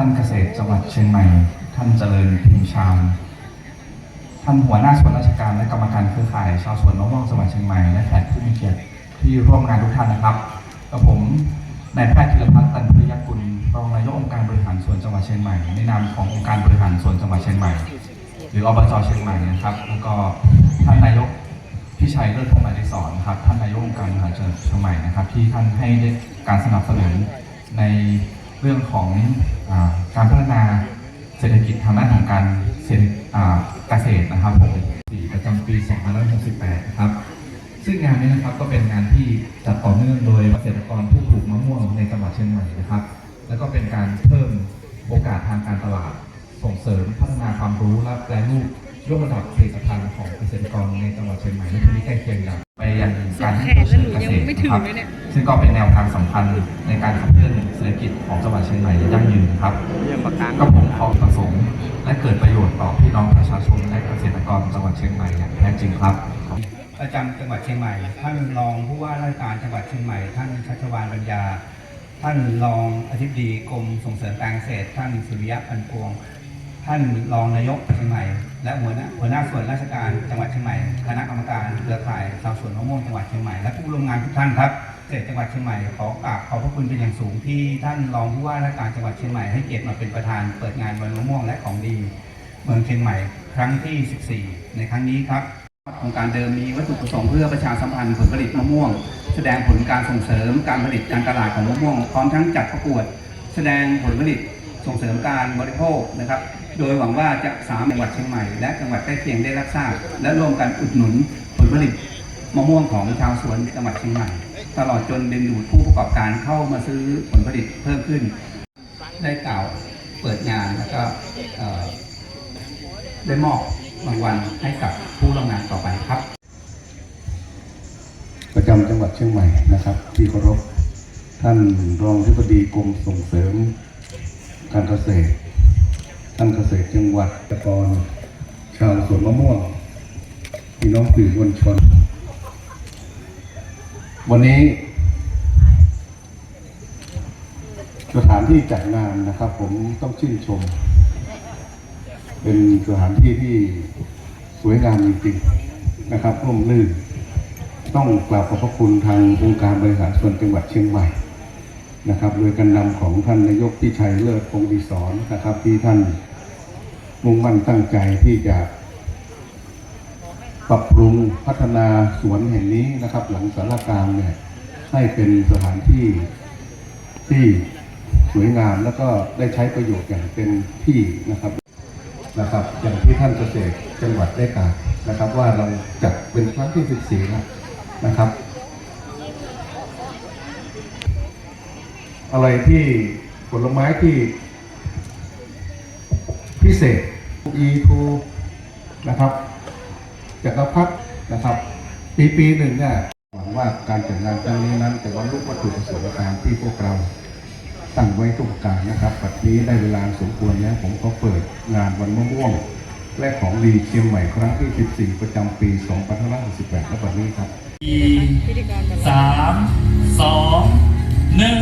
ท่านเกษตรจังหวัดเชียงใหม่ ท่านเจริญพิมชาญท่านหัวหน้าส่วนราชการและกรรมการเครือข่ายชาวสวนมะม่วงจังหวัดเชียงใหม่และแขกผู้มีเกียรติที่ร่วมงานทุกท่านนะครับกับผมนายแพทย์ธีรพัฒน์ตันพยกุลรองนายกองค์การบริหารส่วนจังหวัดเชียงใหม่ในนามขององค์การบริหารส่วนจังหวัดเชียงใหม่ หรืออบจเชียงใหม่นะครับ แล้วก็ท่านนายกพี่ชัยเลิศพงศ์อดิศรครับท่านนายกองค์การบริหารส่วนเชียงใหม่นะครับ ที่ท่านให้การสนับสนุนใน เรื่องของอการพัฒนาเศรษฐกิจทางด้านของการเศรษฐอ่าเกษตรนะครับผมประจำปี 2568 นะครับ ซึ่งงานนี้นะครับก็เป็นงานที่จัดต่อเนื่องโดยเกษตรกรผู้ปลูกมะม่วงในจังหวัดเชียงใหม่นะครับ แล้วก็เป็นการเพิ่มโอกาสทางการตลาด ส่งเสริมพัฒนาความรู้และแปลรูปยกระดับผลิตภัณฑ์ของเกษตรกรในจังหวัดเชียงใหม่ ชิงเกษตรนะครับซึ่งก็เป็นแนวทางสำคัญในการขับเคลื่อนเศรษฐกิจของจังหวัดเชียงใหม่อย่างยั่งยืนครับก็ผมขอประสงค์และเกิดประโยชน์ต่อพี่น้องประชาชนและเกษตรกรจังหวัดเชียงใหม่อย่างแท้จริงครับ ประจำจังหวัดเชียงใหม่ ท่านรองผู้ว่าราชการจังหวัดเชียงใหม่ ท่านชัชวานปัญญา ท่านรองอธิบดีกรมส่งเสริมการเกษตร ท่านสุริยะพันพวง ท่านรองนายกเชียงใหม่ และหัวหน้าหัวหน้าส่วนราชการจังหวัดเชียงใหม่ คณะกรรมการเครือข่ายชาวสวนมะม่วงจังหวัดเชียงใหม่ และผู้ร่วมงานทุกท่านครับเกษตรจังหวัดเชียงใหม่ขอกราบขอบพระคุณเป็นอย่างสูงที่ท่านรองผู้ว่าราชการจังหวัดเชียงใหม่ให้เกียรติมาเป็นประธานเปิดงานวันมะม่วงและของดี เมืองเชียงใหม่ ครั้งที่ 14 ในครั้งนี้ครับโครงการเดิมมีวัตถุประสงค์เพื่อประชาสัมพันธ์ผลผลิตมะม่วง แสดงผลการส่งเสริมการผลิตการตลาดของมะม่วงพร้อมทั้งจัดประกวด แสดงผลผลิตส่งเสริมการบริโภคนะครับ โดยหวังว่าจะสามจังหวัดเชียงใหม่และจังหวัดใกล้เคียงได้รับทราบ และร่วมกันอุดหนุนผลผลิตมะม่วงของชาวสวนจังหวัดเชียงใหม่ ตลอดจนดึงดูดผู้ประกอบการเข้ามาซื้อผลผลิตเพิ่มขึ้น ได้กล่าวเปิดงานแล้วก็ได้มอบรางวัลให้กับผู้ร่วมงานต่อไปครับ ประจำจังหวัดเชียงใหม่นะครับ ที่เคารพท่านรองที่ปดีกรมส่งเสริมการเกษตร ท่านเกษตรจังหวัดตะกรชาวสวนมะม่วงพี่น้องสื่อมวลชน วันนี้ สถานที่จัดงานนะครับ ผมต้องชื่นชม เป็นสถานที่ที่สวยงามจริงๆนะครับร่มรื่นต้องกราบขอบพระคุณทางองค์การบริหารส่วนจังหวัดเชียงใหม่นะครับ โดยการนำของท่านนายกพิชัยเลิศพงศ์ดีสอนนะครับ ที่ท่าน มุ่งมั่นตั้งใจที่จะ ปรับปรุงพัฒนาสวนแห่งนี้นะครับ หลังสารกลางเนี่ยให้เป็นสถานที่ที่สวยงามแล้วก็ได้ใช้ประโยชน์อย่างเต็มที่นะครับนะครับ อย่างที่ท่านเกษตรจังหวัดได้กล่าวนะครับ ว่าเราจัดเป็นครั้งที่ 14 แล้วนะครับ อะไรที่ผลไม้ที่ พิเศษ E2 นะครับจักรพรรดินะครับ ปีปีหนึ่งเนี่ยหวังว่าการจัดงานครั้งนี้นั้นจะบรรลุวัตถุประสงค์ตามที่พวกเราตั้งไว้ทุกการนะครับปัจจุบันได้เวลาสมควรแล้วผมก็เปิดงานวันมะม่วงและของดีเชียงใหม่ครั้งที่ 14 ประจำปี 2568และบัดนี้ครับสามสองหนึ่ง